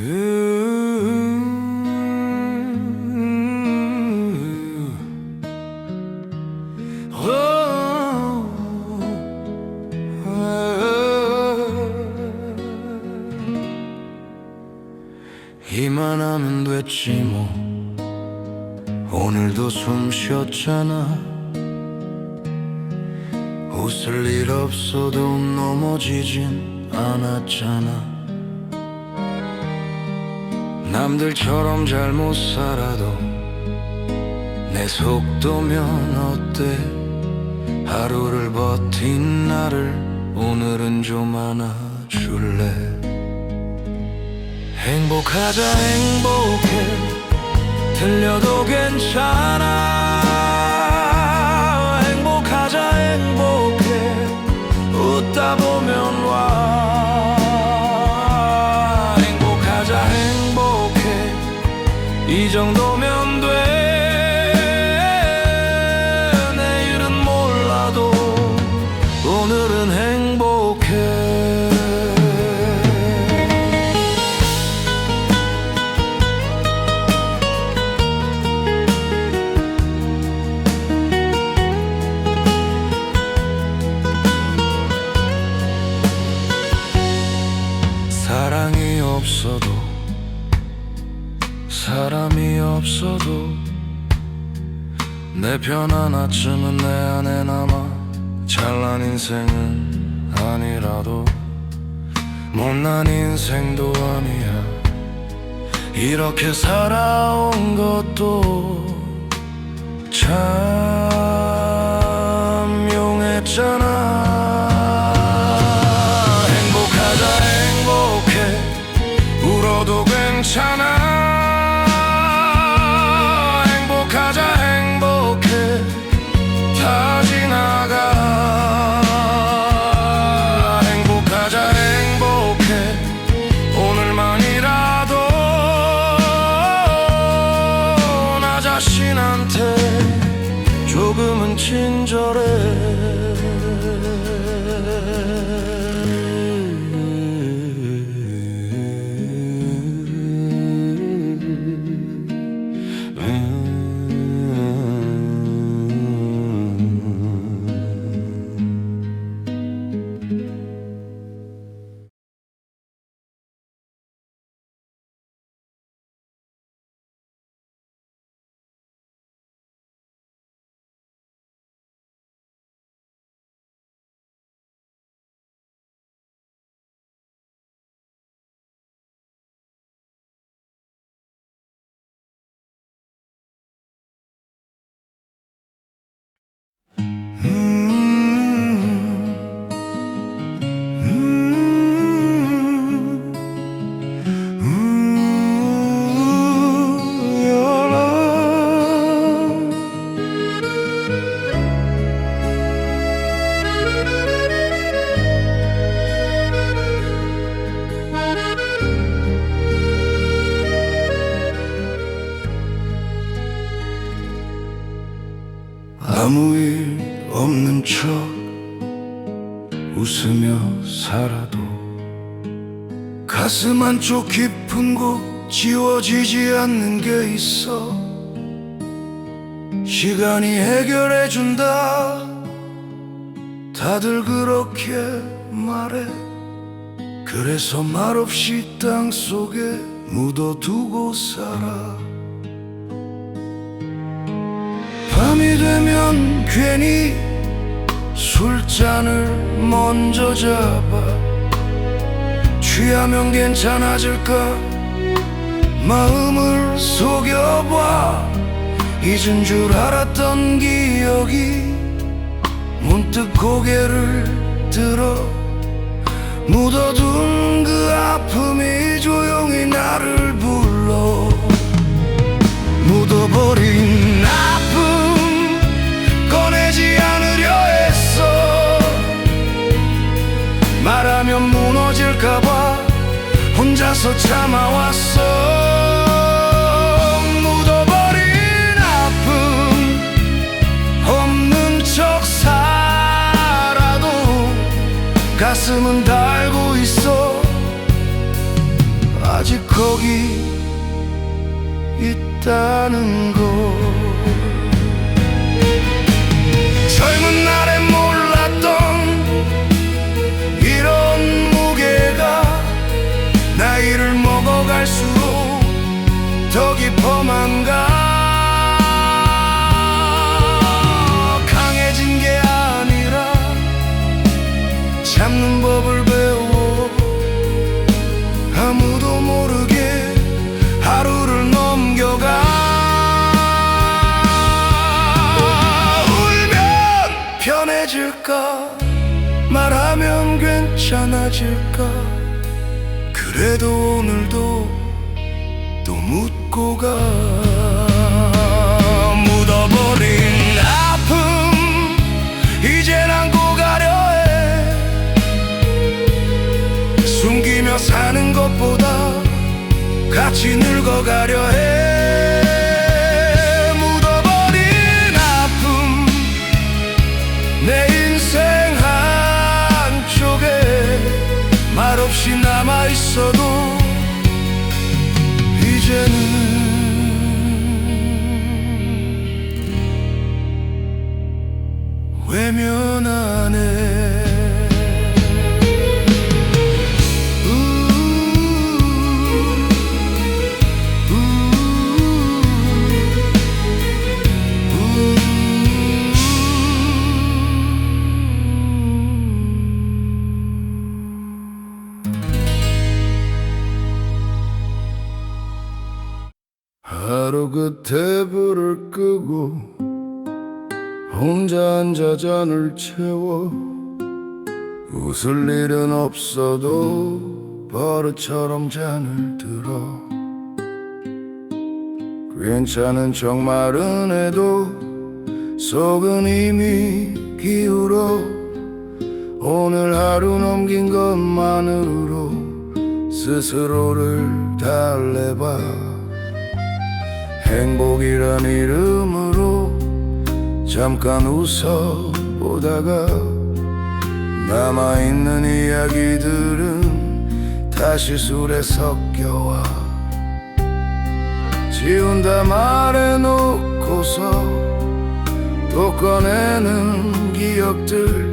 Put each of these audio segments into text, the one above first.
이만 하면 됐지 뭐. 오늘도 숨 쉬었잖아. 웃을 일 없어도 넘어지진 않았잖아 남들처럼 잘 못 살아도 내 속도면 어때? 하루를 버틴 나를 오늘은 좀 안아줄래? 행복하자 행복해. 들려도 괜찮아 편 하나쯤은 내 안에 남아 잘난 인생은 아니라도 못난 인생도 아니야. 이렇게 살아온 것도 참 용했잖아 한쪽 깊은 곳 지워지지 않는 게 있어. 시간이 해결해 준다. 다들 그렇게 말해. 그래서 말없이 땅 속에 묻어두고 살아. 밤이 되면 괜히 술잔을 먼저 잡아 취하면 괜찮아질까? 마음을 속여봐. 잊은 줄 알았던 기억이 문득 고개를 들어 묻어둔 그 아픔이 조용히 나를 불러 묻어버린 아픔 꺼내지 않으려 했어. 말하면 무너질까 봐 혼자서 참아왔어. 묻어버린 아픔 없는 척 살아도 가슴은 달고 있어. 아직 거기 있다는 걸 괜찮아질까? 그래도 오늘도 또 묻고 가. 묻어버린 아픔 이젠 안고 가려 해. 숨기며 사는 것보다 같이 늙어가려 해 하루 끝에 불을 끄고 혼자 앉아 잔을 채워 웃을 일은 없어도 버릇처럼 잔을 들어. 괜찮은 척 말은 해도 속은 이미 기울어. 오늘 하루 넘긴 것만으로 스스로를 달래봐 행복이란 이름으로 잠깐 웃어보다가 남아있는 이야기들은 다시 술에 섞여와 지운다 말해놓고서 또 꺼내는 기억들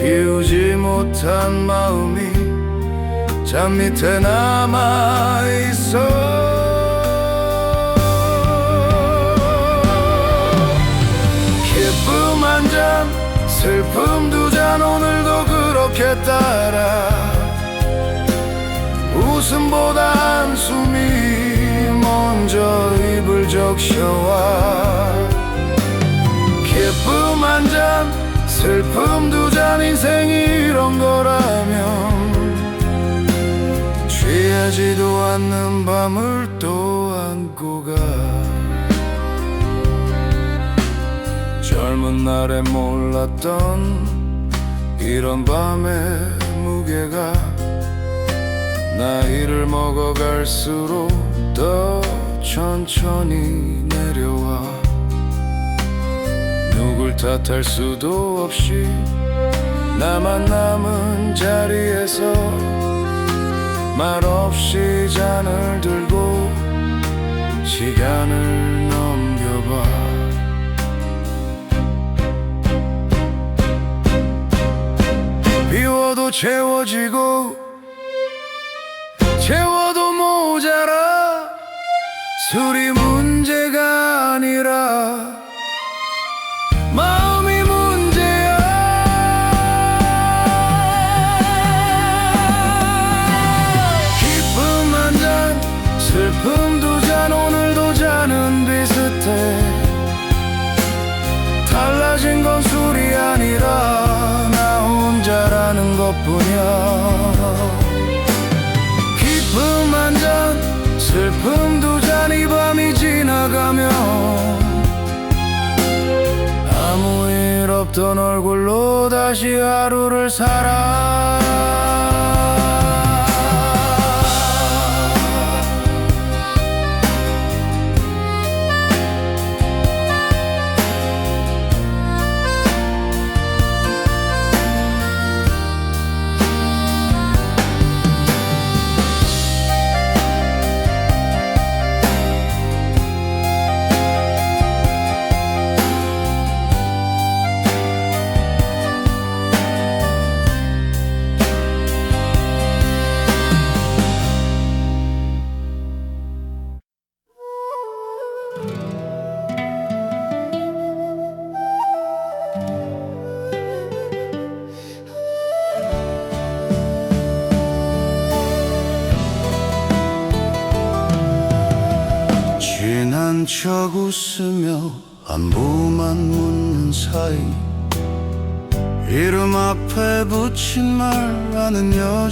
비우지 못한 마음이 잠 밑에 남아있어 슬픔 두잔 오늘도 그렇게 따라 웃음보다 한숨이 먼저 입을 적셔와 기쁨 한 잔, 슬픔 두 잔 인생이 이런 거라면 취하지도 않는 밤을 또 안고 가 젊은 날에 몰랐던 이런 밤의 무게가 나이를 먹어갈수록 더 천천히 내려와. 누굴 탓할 수도 없이 나만 남은 자리에서 말없이 잔을 들고 시간을 넘겨봐 비워도 채워지고 채워도 모자라 술이 일 없던 얼굴로 다시 하루를 살아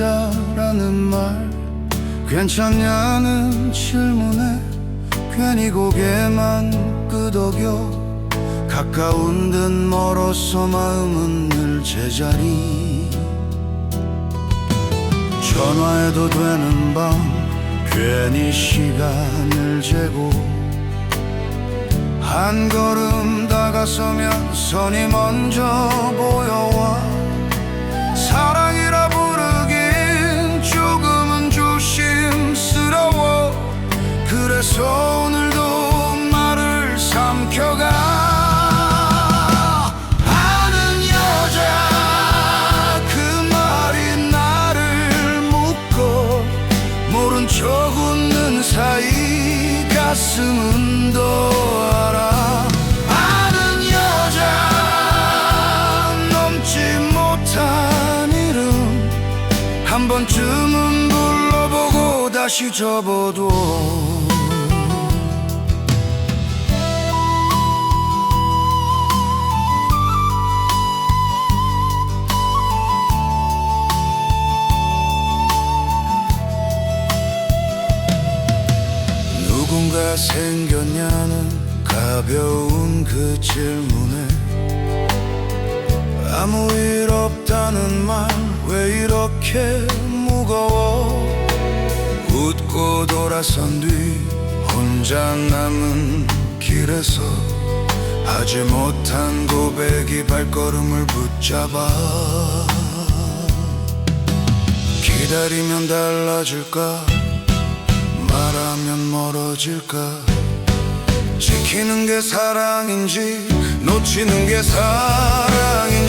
아는 여자라는 말. 괜찮냐는 질문에 괜히 고개만 끄덕여. 가까운 듯 멀어서 마음은 늘 제자리. 전화해도 되는 밤 괜히 시간을 재고. 한 걸음 다가서면 손이 먼저 보여와. 사랑 오늘도 말을 삼켜가. 여자 그 웃는 사이 가슴은 더 알아. 아는 여자 넘지 못한 이름 한 번쯤은 불러보고 다시 접어도 생겼냐는 가벼운 그 질문에 아무 일 없다는 말 왜 이렇게 무거워? 웃고 돌아선 뒤 혼자 남은 길에서 하지 못한 고백이 발걸음을 붙잡아 기다리면 달라질까 멀어질까? 지키는 게 사랑인지 놓치는 게 사랑인지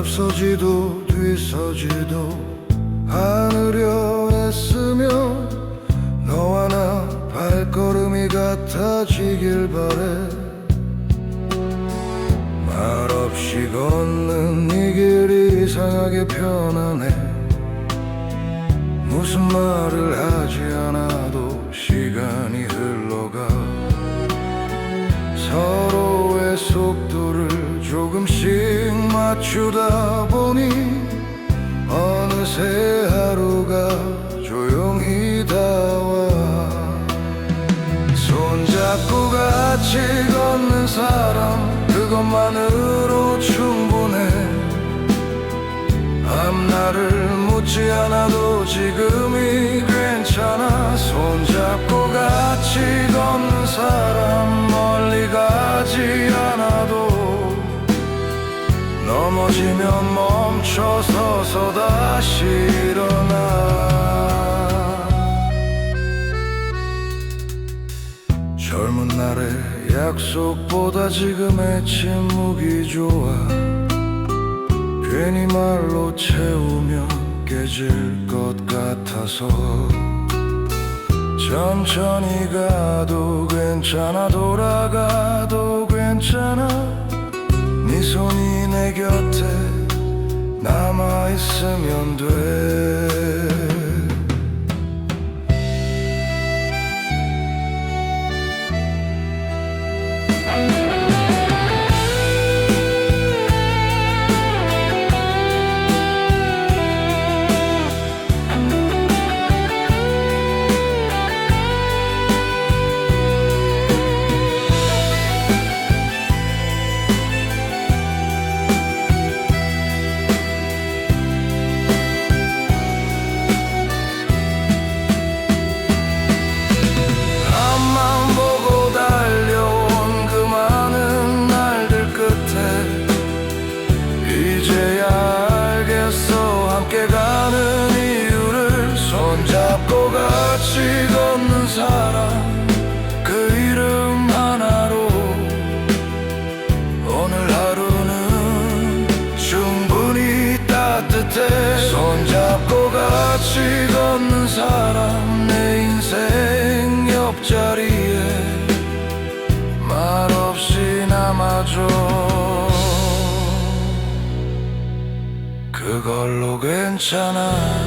앞서지도 뒤서지도 않으려 애쓰며 너와 나 발걸음이 같아지길 바래. 말없이 걷는 이 길이 이상하게 편하네 무슨 말을 하지 않아도 시간이 흘러가. 서로의 속도를 조금씩 맞추다 보니 어느새 하루가 조용히 다와 손잡고 같이 걷는 사람 그것만으로 충분해. 앞날을 묻지 않아도 지금이 괜찮아. 손잡고 같이 걷는 사람 멀리 가지 않아도 넘어지면 멈춰서서 다시 일어나. 젊은 날의 약속보다 지금의 침묵이 좋아. 괜히 말로 채우면 깨질 것 같아서. 천천히 가도 괜찮아 돌아가도 괜찮아 네네 손이 내 곁에 남아 있으면 돼. 괜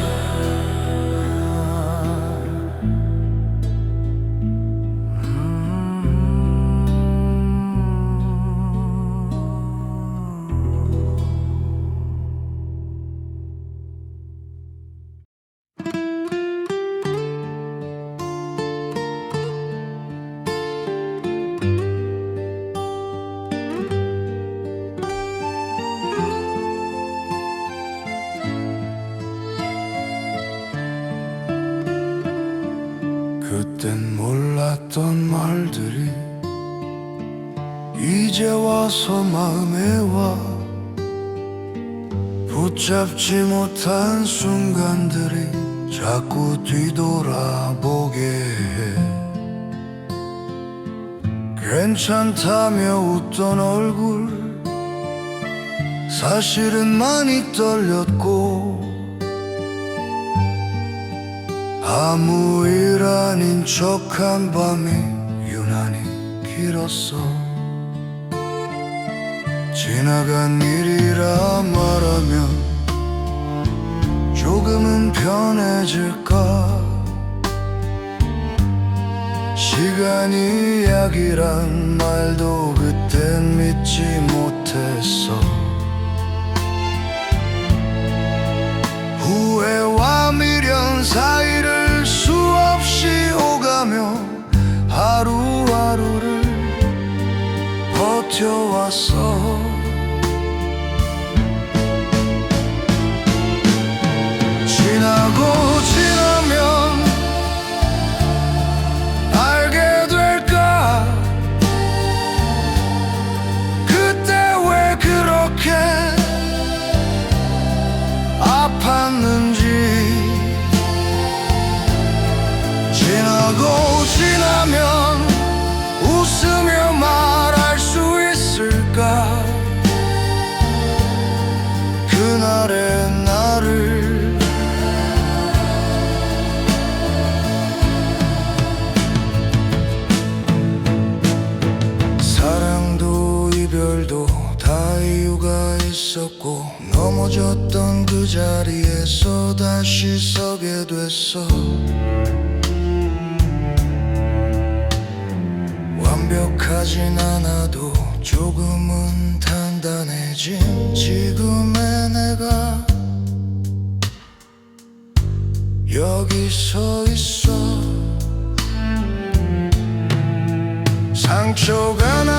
와서 마음에 와. 붙잡지 못한 순간들이 자꾸 뒤돌아보게 해. 괜찮다며 웃던 얼굴 사실은 많이 떨렸고 아무 일 아닌 척한 밤이 유난히 길었어 지나간 일이라 말하면 조금은 편해질까? 시간이 약이란 말도 그땐 믿지 못했어. 후회와 미련 사이를 수없이 오가며 하루하루를 버텨왔어 완벽하진 않아도 조금은 단단해진 지금의 내가 여기 서 있어. 상처가 남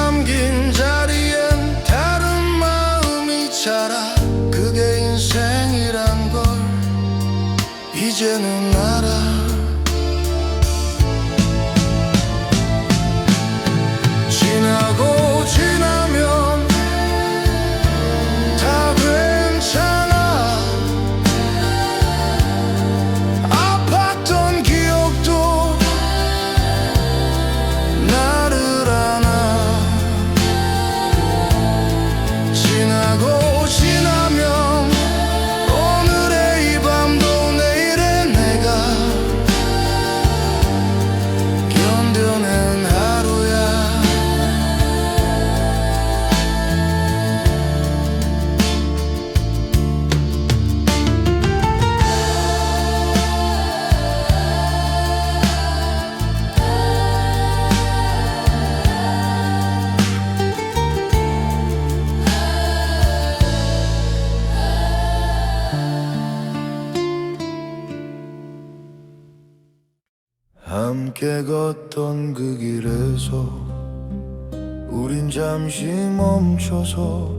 멈춰서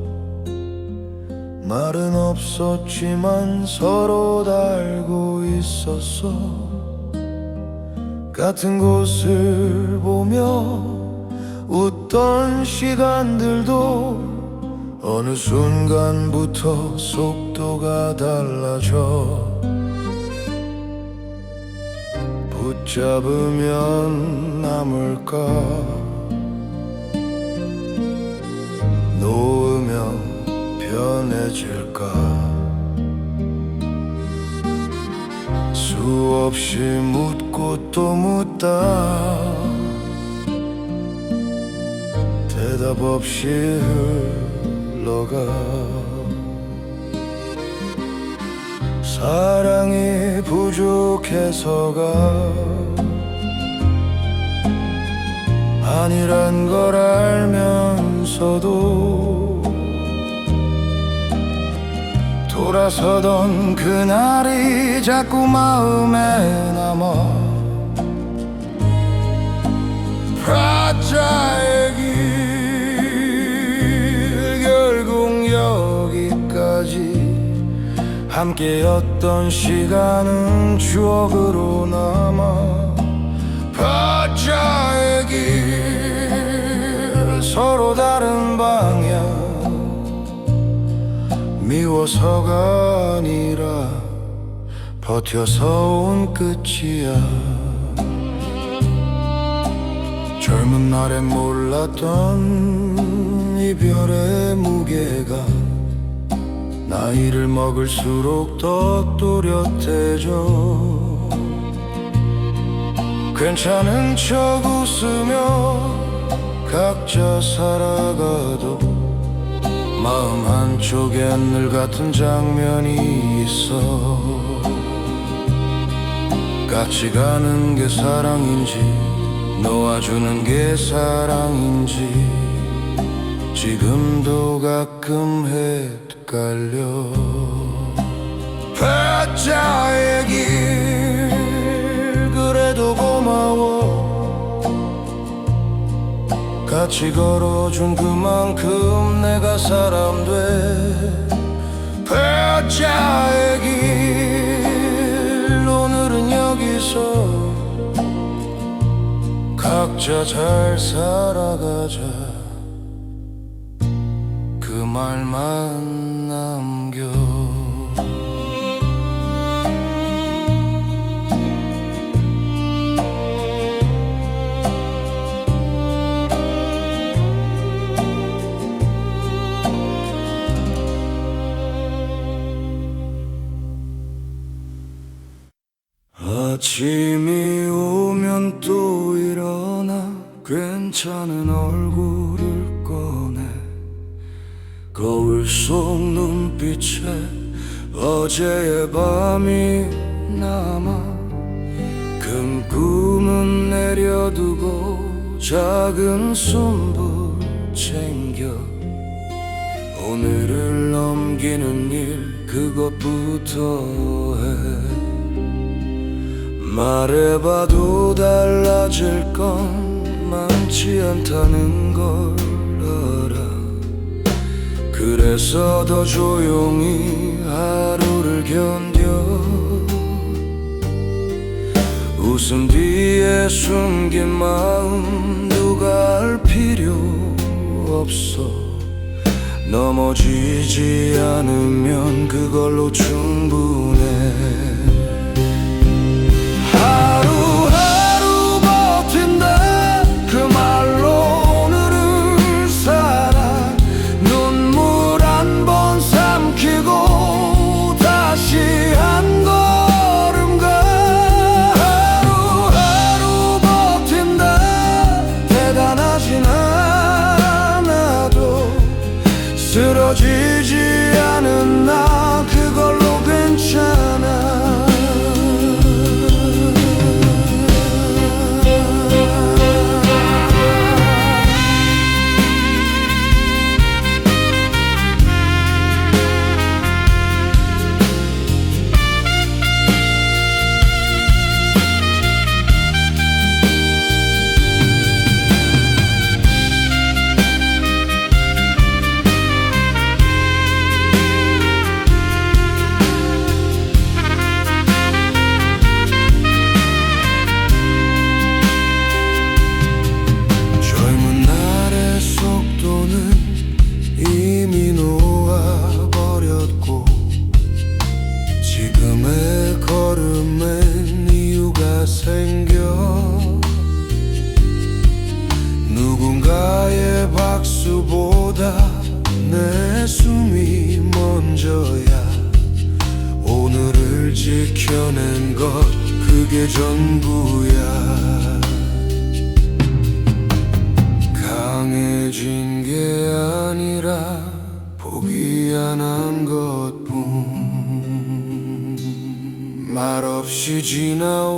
말은 없었지만 서로 다 알고 있었어. 같은 곳을 보며 웃던 시간들도 어느 순간부터 속도가 달라져 붙잡으면 남을까 편해질까? 수없이 묻고 또 묻다. 대답 없이 흘러가. 사랑이 부족해서가 아니란 걸 알면서도 돌아서던 그날이 자꾸 마음에 남아. 프라자의 길 결국 여기까지. 함께였던 시간은 추억으로 남아. 프라자의 길 서로 다른 방향 미워서가 아니라. 버텨서 온 끝이야. 젊은 날엔 몰랐던 이별의 무게가 나이를 먹을수록 더 또렷해져. 괜찮은 척 웃으며 각자 살아가도 마음 한쪽엔 늘 같은 장면이 있어. 같이 가는 게 사랑인지 놓아주는 게 사랑인지 지금도 가끔 헷갈려. 바자의 길 그래도 고마워 같이 걸어준 그만큼 내가 사람 돼. 바자의 길 오늘은 여기서 각자 잘 살아가자. 그 말만 남겨 아침이 오면 또 일어나 괜찮은 얼굴을 꺼내. 거울 속 눈빛에 어제의 밤이 남아 큰 꿈은 내려두고 작은 숨불 챙겨. 오늘을 넘기는 일 그것부터 해 말해봐도 달라질 건 많지 않다는 걸 알아. 그래서 더 조용히 하루를 견뎌. 웃음 뒤에 숨긴 마음 누가 알 필요 없어. 넘어지지 않으면 그걸로 충분해 전부야. 강해진 게 아니라 포기 안 한 것뿐. 말없이 지나온